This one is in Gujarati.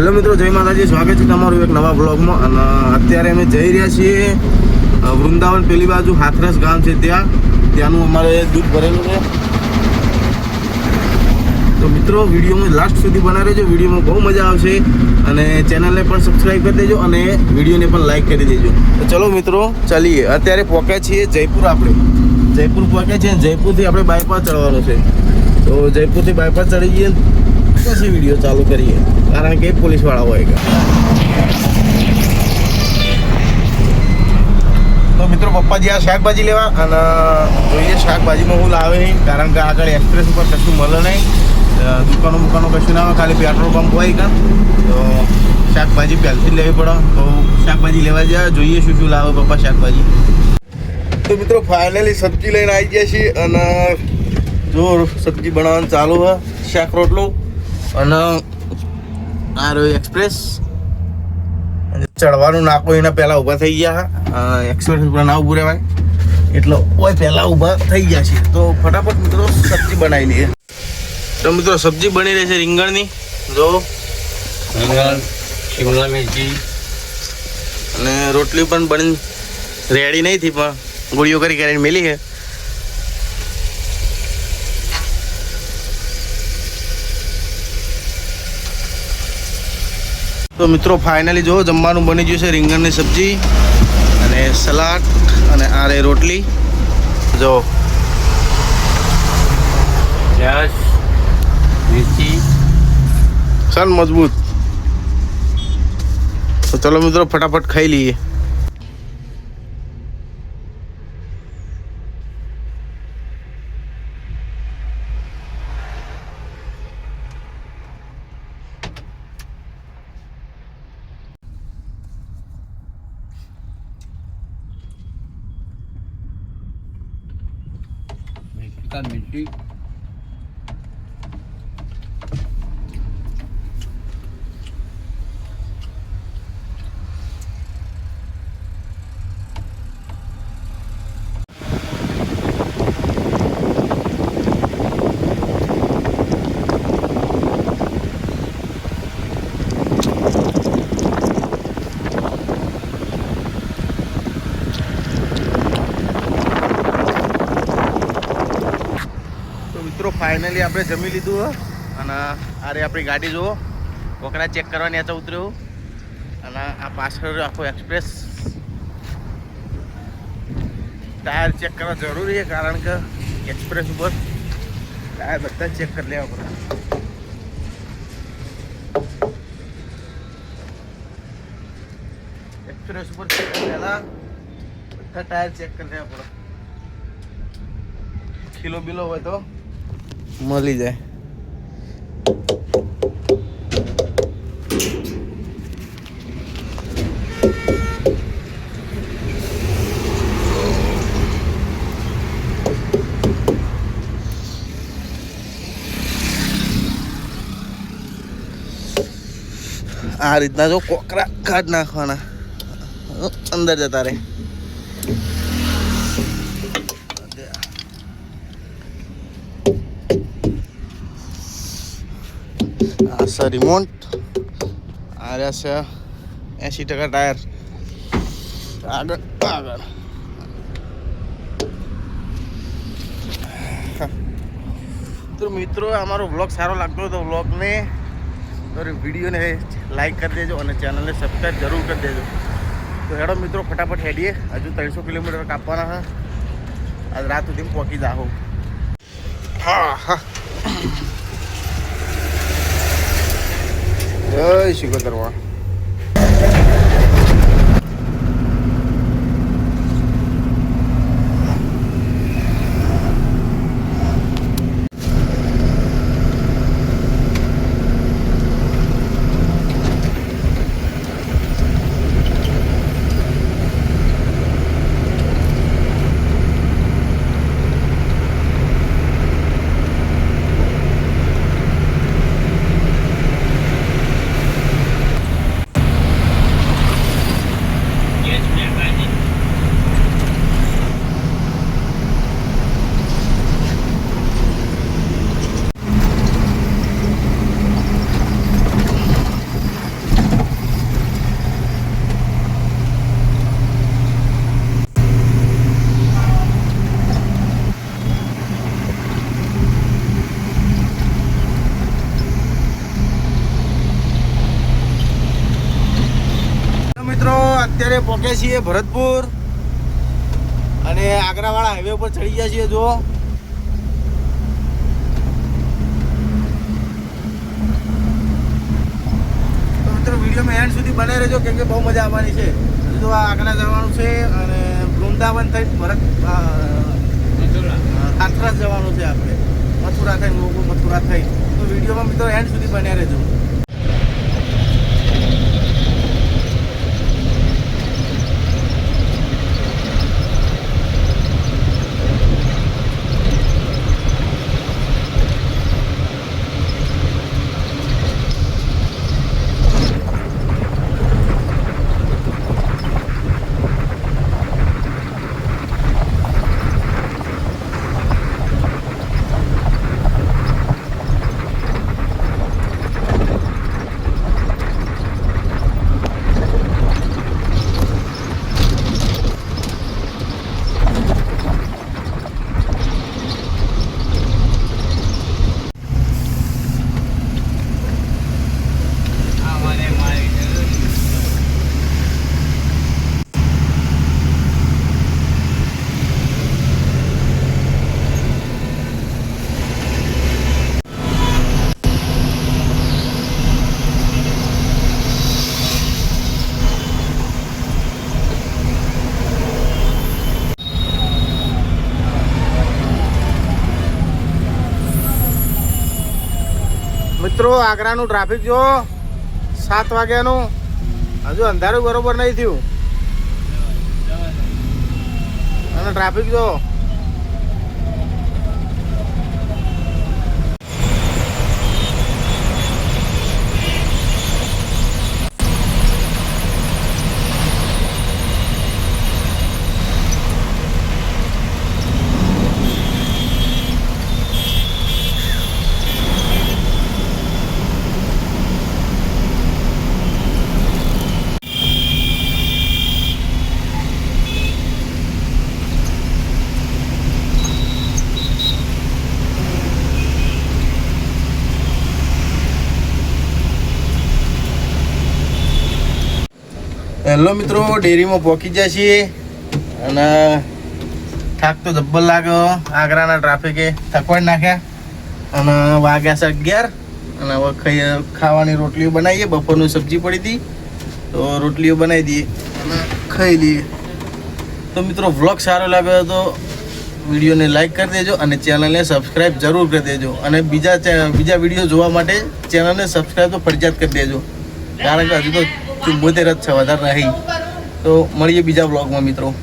હેલો મિત્રો, જય માતાજી, સ્વાગત છે તમારું એક નવા બ્લોગમાં અને અત્યારે અમે જઈ રહ્યા છીએ વૃંદાવન પેલી બાજુ, હાથરસ ગામ છે ત્યાં. ત્યાંનું અમારે દૂધ ભરેલું છે. તો મિત્રો વિડીયોમાં લાસ્ટ સુધી બના રહેજો. વિડીયોમાં બહુ મજા આવશે. અને ચેનલને પણ સબસ્ક્રાઈબ કરી દેજો અને વિડીયોને પણ લાઈક કરી દેજો. તો ચલો મિત્રો, ચાલીએ. અત્યારે પહોંચ્યા છીએ જયપુર આપણે. જયપુર પહોંચ્યા છીએ જયપુરથી આપણે બાયપાસ ચડવાનું છે. તો જયપુરથી બાયપાસ ચડી જઈએ પછી વીડિયો ચાલુ કરીએ. કારણ કે પોલીસવાળા હોય તો મિત્રો, પપ્પાજી આ શાકભાજી લેવા અને જોઈએ શાકભાજીમાં હું લાવે નહીં, કારણ કે આગળ એક્સપ્રેસ ઉપર કશું મળે નહીં. દુકાનો મુકાનો કશું ના આવે ખાલી પેટ્રોલ પંપ હોય કાં. તો શાકભાજી પહેલથી લેવી પડે. તો શાકભાજી લેવા જાય જોઈએ શું શું લાવે પપ્પા શાકભાજી. તો મિત્રો ફાઇનલી સબ્જી લઈને આવી ગયા છીએ અને જો સબ્જી બનાવવાનું ચાલુ હોય શાક રોટલો. અને આ રહ્યો એક્સપ્રેસ ચડવાનું નાકો એના પહેલા ઊભા થઈ ગયા હા. એક્સપ્રેસ ઉપર ના ઊભું રહેવાય. એટલે ઓય પહેલા ઊભા થઈ ગયા છે તો ફટાફટ મિત્રો સબ્જી બનાવી લઈએ. તો મિત્રો સબ્જી બની રહી છે રીંગણની. જો. રીંગણ શિમલા મિર્ચી. અને રોટલી પણ બની રેડી નહીં થઈ પણ ગોળીઓ કરી કરીને મેલી છે. તો મિત્રો ફાઇનલી જો જમવાનું બની ગયું છે રીંગણની સબ્જી અને સલાડ અને આ રે રોટલી. જો. સન મજબૂત. તો ચલો મિત્રો ફટાફટ ખાઈ લઈએ. મેથીકા મિરચી તો મિત્રો ફાઇનલી આપણે જમી લીધું, હો. અને આ આપણી ગાડી જુઓ. કોકરા ચેક કરવાની યાચા ઉતર્યું. અને આ પાછળ આખો એક્સપ્રેસ ટાયર ચેક કરવા જરૂરી છે, કારણ કે એક્સપ્રેસ ઉપર ટાયર બધા ચેક કરી લેવા પડે. એક્સપ્રેસ ઉપર પહેલા બધા ટાયર ચેક કરી લેવા પડે. ખીલો બિલો હોય તો. મળી જાય. આ રીતના જો કોકરા કાઢ નાખવાના. અંદર જતા રહે. આ છે રિમોટ આ રહ્યા છે એંશી ટકા ટાયર. આગળ આગળ. તો મિત્રો અમારો બ્લોગ સારો લાગતો હોય તો બ્લોગને વિડીયોને લાઈક કરી દેજો અને ચેનલને સબસ્ક્રાઈબ જરૂર કરી દેજો. તો હેડો મિત્રો, ફટાફટ હેડીએ. હજુ ત્રણસો કિલોમીટર કાપવાના હા આજ રાત સુધી પહોંચી જાઓ હા હા. જય શિકોતરવા પહોંચ્યા છીએ ભરતપુર. અને આગ્રાવાળા હાઈવે ઉપર ચડી ગયા છીએ જો મિત્રો વિડીયોમાં એન્ડ સુધી બનાવી રહેજો કેમ કે બહુ મજા આવવાની છે. તો આ આગ્રા જવાનું છે અને વૃંદાવન થઈ ભરત અ, મથુરા. જવાનું છે આપણે. મથુરા થઈ મથુરા થઈ. તો વિડીયોમાં મિત્રો એન્ડ સુધી બન્યા રહેજો આ મને મારી જરૂર મિત્રો આગ્રાનું ટ્રાફિક જો સાત વાગ્યાનું. હજુ અંધારું બરોબર નહીં થયું. અને ટ્રાફિક જો હેલો મિત્રો, ડેરીમાં પહોંચી જાય છીએ અને થાક તો જબ્બર લાગ્યો આગ્રાના ટ્રાફિકે થકવાડ નાખ્યા અને વાગ્યા છે અગિયાર અને હવે ખાઈ ખાવાની રોટલીઓ બનાવીએ, બપોરનું સબ્જી પડી હતી. તો રોટલીઓ બનાવી દઈએ અને ખાઈ લઈએ. તો મિત્રો, વ્લોગ સારો લાગ્યો તો વિડીયોને લાઈક કરી દેજો અને ચેનલને સબસ્ક્રાઈબ જરૂર કરી દેજો. અને બીજા બીજા વીડિયો જોવા માટે ચેનલને સબસ્ક્રાઈબ તો ફરજિયાત કરી દેજો. કારણ કે હજુ તો ચુંબોતેર જ છે વધારે નહીં. તો મળીએ બીજા બ્લોગમાં મિત્રો.